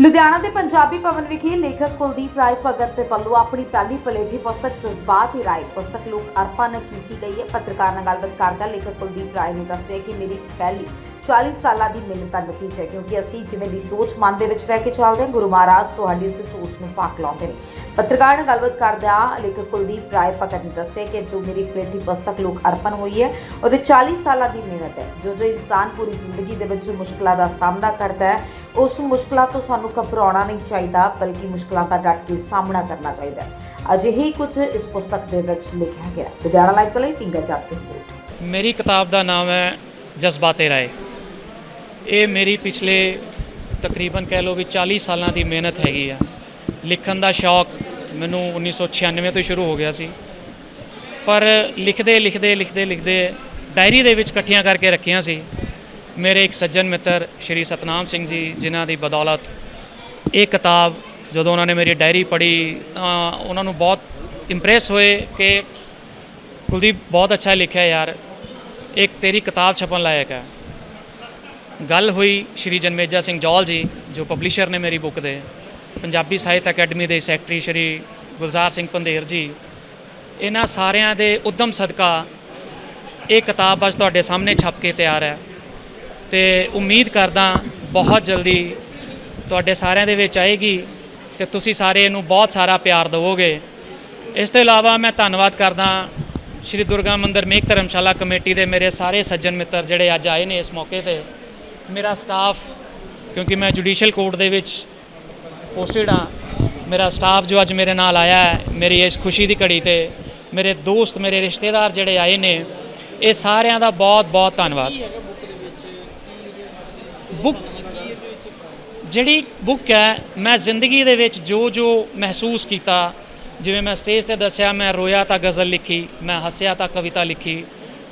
ਲੁਧਿਆਣਾ ਦੇ ਪੰਜਾਬੀ ਭਵਨ ਵਿਖੇ ਲੇਖਕ ਕੁਲਦੀਪ ਰਾਏ ਭਗਤ ਦੇ ਵੱਲੋਂ ਆਪਣੀ ਪਹਿਲੀ ਪਲੇਠੀ ਪੁਸਤਕ ਜਜ਼ਬਾਤ ਹੀ ਰਾਏ। ਪੁਸਤਕ ਲੋਕ ਅਰਪਣ ਕੀਤੀ ਗਈ ਹੈ। ਪੱਤਰਕਾਰ ਨਾਲ ਗੱਲਬਾਤ ਕਰਦਾ ਲੇਖਕ ਕੁਲਦੀਪ ਰਾਏ ਨੇ ਦੱਸਿਆ ਕਿ ਮੇਰੀ ਪਹਿਲੀ 40 ਸਾਲਾਂ ਦੀ ਮਿਹਨਤ ਦਾ ਨਤੀਜਾ ਹੈ, ਕਿਉਂਕਿ ਅਸੀਂ ਜਿਵੇਂ ਦੀ ਸੋਚ ਮਨ ਦੇ ਵਿੱਚ ਰਹਿ ਕੇ ਚੱਲਦੇ ਹਾਂ, ਗੁਰੂ ਮਹਾਰਾਜ ਤੁਹਾਡੀ ਉਸ ਸੋਚ ਨੂੰ ਪਾਕ ਲਾਉਂਦੇ ਨੇ। ਪੱਤਰਕਾਰ ਨਾਲ ਗੱਲਬਾਤ ਕਰਦਿਆਂ ਲੇਖਕ ਕੁਲਦੀਪ ਰਾਏ ਭਗਤ ਨੇ ਦੱਸਿਆ ਕਿ ਜੋ ਮੇਰੀ ਪਲੇਠੀ ਪੁਸਤਕ ਲੋਕ ਅਰਪਣ ਹੋਈ ਹੈ, ਉਹਦੇ 40 ਸਾਲਾਂ ਦੀ ਮਿਹਨਤ ਹੈ। ਜੋ ਜੋ ਇਨਸਾਨ ਪੂਰੀ ਜ਼ਿੰਦਗੀ ਦੇ ਵਿੱਚ ਮੁਸ਼ਕਲਾਂ ਦਾ ਸਾਹਮਣਾ ਕਰਦਾ ਹੈ, ਉਸ ਮੁਸ਼ਕਲਾਂ ਤੋਂ ਸਾਨੂੰ ਘਬਰਾਉਣਾ ਨਹੀਂ ਚਾਹੀਦਾ, ਬਲਕਿ ਮੁਸ਼ਕਲਾਂ ਦਾ ਡਟ ਕੇ ਸਾਹਮਣਾ ਕਰਨਾ ਚਾਹੀਦਾ ਹੈ। ਅਜਿਹੇ ਕੁਝ ਇਸ ਪੁਸਤਕ ਦੇ ਵਿੱਚ ਲਿਖਿਆ ਗਿਆ। ਲੁਧਿਆਣਾ ਲਾਈਵ ਤੋਂ ਲਈ ਟਿੰਗਾ ਜਾਤੀ ਮੇਰੀ ਕਿਤਾਬ ਦਾ ਨਾਮ ਹੈ ਜਜ਼ਬਾਤੇ ਰਾਏ। ਇਹ ਮੇਰੀ ਪਿਛਲੇ ਤਕਰੀਬਨ ਕਹਿ ਲਓ ਵੀ 40 ਸਾਲਾਂ ਦੀ ਮਿਹਨਤ ਹੈਗੀ ਆ। ਲਿਖਣ ਦਾ ਸ਼ੌਕ ਮੈਨੂੰ 1996 ਤੋਂ ਸ਼ੁਰੂ ਹੋ ਗਿਆ ਸੀ। ਪਰ ਲਿਖਦੇ ਲਿਖਦੇ ਲਿਖਦੇ ਲਿਖਦੇ ਡਾਇਰੀ ਦੇ ਵਿੱਚ ਇਕੱਠੀਆਂ ਕਰਕੇ ਰੱਖੀਆਂ ਸੀ। ਮੇਰੇ ਇੱਕ ਸੱਜਣ ਮਿੱਤਰ ਸ਼੍ਰੀ ਸਤਨਾਮ ਸਿੰਘ ਜੀ, ਜਿਨ੍ਹਾਂ ਦੀ ਬਦੌਲਤ ਇਹ ਕਿਤਾਬ ਜਦੋਂ ਉਹਨਾਂ ਨੇ ਮੇਰੀ ਡਾਇਰੀ ਪੜ੍ਹੀ ਤਾਂ ਉਹਨਾਂ ਨੂੰ ਬਹੁਤ ਇੰਪ੍ਰੈਸ ਹੋਏ ਕਿ ਕੁਲਦੀਪ ਬਹੁਤ ਅੱਛਾ ਲਿਖਿਆ ਯਾਰ, ਇੱਕ ਤੇਰੀ ਕਿਤਾਬ ਛਪਣ ਲਾਇਕ ਹੈ। ਗੱਲ ਹੋਈ ਸ਼੍ਰੀ ਜਨਮੇਜਾ ਸਿੰਘ ਜੌਲ ਜੀ, ਜੋ ਪਬਲਿਸ਼ਰ ਨੇ ਮੇਰੀ ਬੁੱਕ ਦੇ, ਪੰਜਾਬੀ ਸਾਹਿਤ ਅਕੈਡਮੀ ਦੇ ਸੈਕਟਰੀ ਸ਼੍ਰੀ ਗੁਲਜ਼ਾਰ ਸਿੰਘ ਪੰਧੇਰ ਜੀ। ਇਹਨਾਂ ਸਾਰਿਆਂ ਦੇ ਉਦਮ ਸਦਕਾ ਇਹ ਕਿਤਾਬ ਅੱਜ ਤੁਹਾਡੇ ਸਾਹਮਣੇ ਛਪ ਕੇ ਤਿਆਰ ਹੈ। ਤੇ ਉਮੀਦ ਕਰਦਾ ਬਹੁਤ ਜਲਦੀ ਤੁਹਾਡੇ ਸਾਰਿਆਂ ਦੇ ਵਿੱਚ ਆਏਗੀ ਤੇ ਤੁਸੀਂ ਸਾਰੇ ਇਹਨੂੰ ਬਹੁਤ ਸਾਰਾ ਪਿਆਰ ਦਿਵੋਗੇ। ਇਸ ਤੋਂ ਇਲਾਵਾ ਮੈਂ ਧੰਨਵਾਦ ਕਰਦਾ ਸ਼੍ਰੀ ਦੁਰਗਾ ਮੰਦਰ ਮੇਕ ਧਰਮਸ਼ਾਲਾ ਕਮੇਟੀ ਦੇ ਮੇਰੇ ਸਾਰੇ ਸੱਜਣ ਮਿੱਤਰ ਜਿਹੜੇ ਅੱਜ ਆਏ ਨੇ ਇਸ ਮੌਕੇ ਤੇ। ਮੇਰਾ ਸਟਾਫ ਕਿਉਂਕਿ ਮੈਂ ਜੁਡੀਸ਼ੀਅਲ ਕੋਰਟ ਦੇ ਵਿੱਚ ਪੋਸਟਡ ਹਾਂ, ਮੇਰਾ ਸਟਾਫ ਜੋ ਅੱਜ ਮੇਰੇ ਨਾਲ ਆਇਆ ਹੈ, ਮੇਰੀ ਇਸ ਖੁਸ਼ੀ ਦੀ ਘੜੀ ਤੇ ਮੇਰੇ ਦੋਸਤ, ਮੇਰੇ ਰਿਸ਼ਤੇਦਾਰ ਜਿਹੜੇ ਆਏ ਨੇ, ਇਹ ਸਾਰਿਆਂ ਦਾ ਬਹੁਤ ਬਹੁਤ ਧੰਨਵਾਦ। ਬੁੱਕ ਜਿਹੜੀ ਬੁੱਕ ਹੈ, ਮੈਂ ਜ਼ਿੰਦਗੀ ਦੇ ਵਿੱਚ ਜੋ ਜੋ ਮਹਿਸੂਸ ਕੀਤਾ, ਜਿਵੇਂ ਮੈਂ ਸਟੇਜ ਤੇ ਦੱਸਿਆ, ਮੈਂ ਰੋਇਆ ਤਾਂ ਗਜ਼ਲ ਲਿਖੀ, ਮੈਂ ਹੱਸਿਆ ਤਾਂ ਕਵਿਤਾ ਲਿਖੀ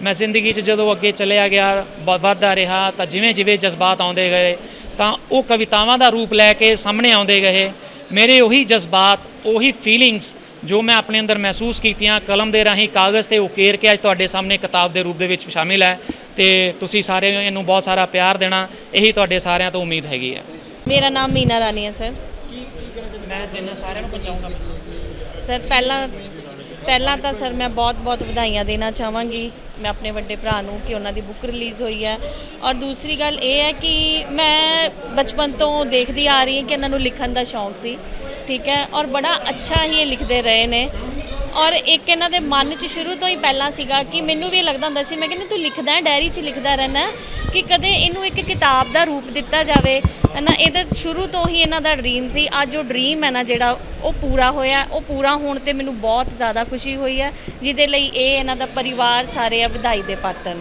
ਮੈਂ ਜ਼ਿੰਦਗੀ 'ਚ ਜਦੋਂ ਅੱਗੇ ਚੱਲਿਆ ਗਿਆ ਵੱਧਦਾ ਰਿਹਾ ਤਾਂ ਜਿਵੇਂ ਜਿਵੇਂ ਜਜ਼ਬਾਤ ਆਉਂਦੇ ਗਏ ਤਾਂ ਉਹ ਕਵਿਤਾਵਾਂ ਦਾ ਰੂਪ ਲੈ ਕੇ ਸਾਹਮਣੇ ਆਉਂਦੇ ਗਏ। ਮੇਰੇ ਉਹੀ ਜਜ਼ਬਾਤ ਉਹੀ ਫੀਲਿੰਗਸ ਜੋ ਮੈਂ ਆਪਣੇ ਅੰਦਰ ਮਹਿਸੂਸ ਕੀਤੀਆਂ ਕਲਮ ਦੇ ਰਾਹੀਂ ਕਾਗਜ਼ ਤੇ ਉਕੇਰ ਕੇ ਅੱਜ ਤੁਹਾਡੇ ਸਾਹਮਣੇ ਕਿਤਾਬ ਦੇ ਰੂਪ ਦੇ ਵਿੱਚ ਸ਼ਾਮਿਲ ਹੈ ਤੇ ਤੁਸੀਂ ਸਾਰੇ ਇਹਨੂੰ ਬਹੁਤ ਸਾਰਾ ਪਿਆਰ ਦੇਣਾ ਇਹੀ ਤੁਹਾਡੇ ਸਾਰਿਆਂ ਤੋਂ ਉਮੀਦ ਹੈਗੀ ਹੈ। ਮੇਰਾ ਨਾਮ ਮੀਨਾ ਰਾਣੀ ਹੈ ਸਰ। ਮੈਂ ਦਿਨ ਸਾਰਿਆਂ ਨੂੰ ਪਹੁੰਚਾਉਂਗਾ ਸਰ ਪਹਿਲਾਂ ਪਹਿਲਾਂ ਤਾਂ ਸਰ ਮੈਂ ਬਹੁਤ-ਬਹੁਤ ਵਧਾਈਆਂ ਦੇਣਾ ਚਾਹਾਂਗੀ। ਮੈਂ ਆਪਣੇ ਵੱਡੇ ਭਰਾ ਨੂੰ ਕਿ ਉਹਨਾਂ ਦੀ ਬੁੱਕ ਰਿਲੀਜ਼ ਹੋਈ ਹੈ। ਔਰ ਦੂਸਰੀ ਗੱਲ ਇਹ ਹੈ ਕਿ ਮੈਂ ਬਚਪਨ ਤੋਂ ਦੇਖਦੀ ਆ ਰਹੀ ਹਾਂ ਕਿ ਇਹਨਾਂ ਨੂੰ ਲਿਖਣ ਦਾ ਸ਼ੌਂਕ ਸੀ। ਠੀਕ ਹੈ? ਔਰ ਬੜਾ ਅੱਛਾ ਹੀ ਇਹ ਲਿਖਦੇ ਰਹੇ ਨੇ। ਔਰ ਇੱਕ ਇਹਨਾਂ ਦੇ ਮਨ 'ਚ ਸ਼ੁਰੂ ਤੋਂ ਹੀ ਪਹਿਲਾਂ ਸੀਗਾ ਕਿ ਮੈਨੂੰ ਵੀ ਇਹ ਲੱਗਦਾ ਹੁੰਦਾ ਸੀ, ਮੈਂ ਕਹਿੰਦੀ ਤੂੰ ਲਿਖਦਾ ਹੈ ਡਾਇਰੀ 'ਚ ਲਿਖਦਾ ਰਹਿਣਾ ਕਿ ਕਦੇ ਇਹਨੂੰ ਇੱਕ ਕਿਤਾਬ ਦਾ ਰੂਪ ਦਿੱਤਾ ਜਾਵੇ। ਹੈ ਨਾ ਇਹਦਾ ਸ਼ੁਰੂ ਤੋਂ ਹੀ ਇਹਨਾਂ ਦਾ ਡ੍ਰੀਮ ਸੀ। ਅੱਜ ਉਹ ਡ੍ਰੀਮ ਹੈ ਨਾ ਜਿਹੜਾ ਉਹ ਪੂਰਾ ਹੋਇਆ ਉਹ ਪੂਰਾ ਹੋਣ ਤੇ ਮੈਨੂੰ ਬਹੁਤ ਜ਼ਿਆਦਾ ਖੁਸ਼ੀ ਹੋਈ ਹੈ, ਜਿਹਦੇ ਲਈ ਇਹ ਇਹਨਾਂ ਦਾ ਪਰਿਵਾਰ ਸਾਰੇ ਆ ਵਧਾਈ ਦੇ ਪਾਤਰ ਨੇ।